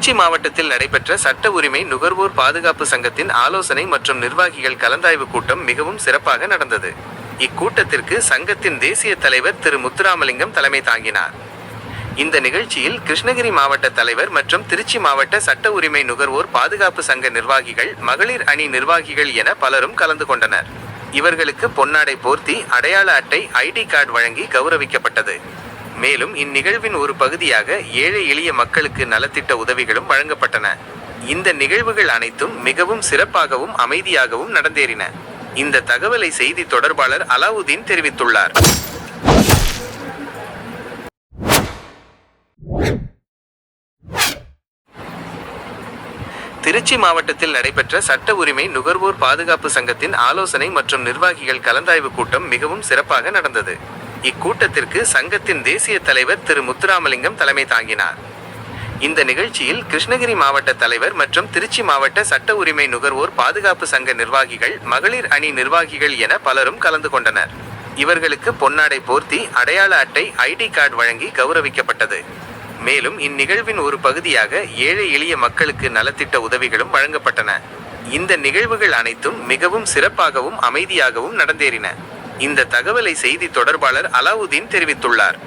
திருச்சி மாவட்டத்தில் நடைபெற்ற சட்ட உரிமை நுகர்வோர் பாதுகாப்பு சங்கத்தின் ஆலோசனை மற்றும் நிர்வாகிகள் கலந்தாய்வு கூட்டம் மிகவும் சிறப்பாக நடந்தது. இக்கூட்டத்திற்கு சங்கத்தின் தேசிய தலைவர் திரு முத்துராமலிங்கம் தலைமை தாங்கினார். இந்த நிகழ்ச்சியில் கிருஷ்ணகிரி மாவட்ட தலைவர் மற்றும் திருச்சி மாவட்ட சட்ட உரிமை நுகர்வோர் பாதுகாப்பு சங்க நிர்வாகிகள் மகளிர் அணி நிர்வாகிகள் என பலரும் கலந்து கொண்டனர். இவர்களுக்கு பொன்னாடை போர்த்தி அடையாள அட்டை ஐடி கார்டு வழங்கி கௌரவிக்கப்பட்டது. மேலும் இந்நிகழ்வின் ஒரு பகுதியாக ஏழை எளிய மக்களுக்கு நலத்திட்ட உதவிகளும் வழங்கப்பட்டன. இந்த நிகழ்வுகள் அனைத்தும் மிகவும் சிறப்பாகவும் அமைதியாகவும் நடந்தேறின. இந்த தகவலை செய்தி தொடர்பாளர் அலாவுதீன் தெரிவித்துள்ளார். திருச்சி மாவட்டத்தில் நடைபெற்ற சட்ட உரிமை நுகர்வோர் பாதுகாப்பு சங்கத்தின் ஆலோசனை மற்றும் நிர்வாகிகள் கலந்தாய்வு கூட்டம் மிகவும் சிறப்பாக நடந்தது. இக்கூட்டத்திற்கு சங்கத்தின் தேசிய தலைவர் திரு முத்துராமலிங்கம் தலைமை தாங்கினார். இந்த நிகழ்ச்சியில் கிருஷ்ணகிரி மாவட்ட தலைவர் மற்றும் திருச்சி மாவட்ட சட்ட உரிமை நுகர்வோர் பாதுகாப்பு சங்க நிர்வாகிகள் மகளிர் அணி நிர்வாகிகள் என பலரும் கலந்து கொண்டனர். இவர்களுக்கு பொன்னாடை போர்த்தி அடையாள அட்டை ஐடி கார்டு வழங்கி கௌரவிக்கப்பட்டது. மேலும் இந்நிகழ்வின் ஒரு பகுதியாக ஏழை எளிய மக்களுக்கு நலத்திட்ட உதவிகளும் வழங்கப்பட்டன. இந்த நிகழ்வுகள் அனைத்தும் மிகவும் சிறப்பாகவும் அமைதியாகவும் நடந்தேறின. இந்த தகவலை செய்தி தொடர்பாளர் அலாவுதீன் தெரிவித்துள்ளார்.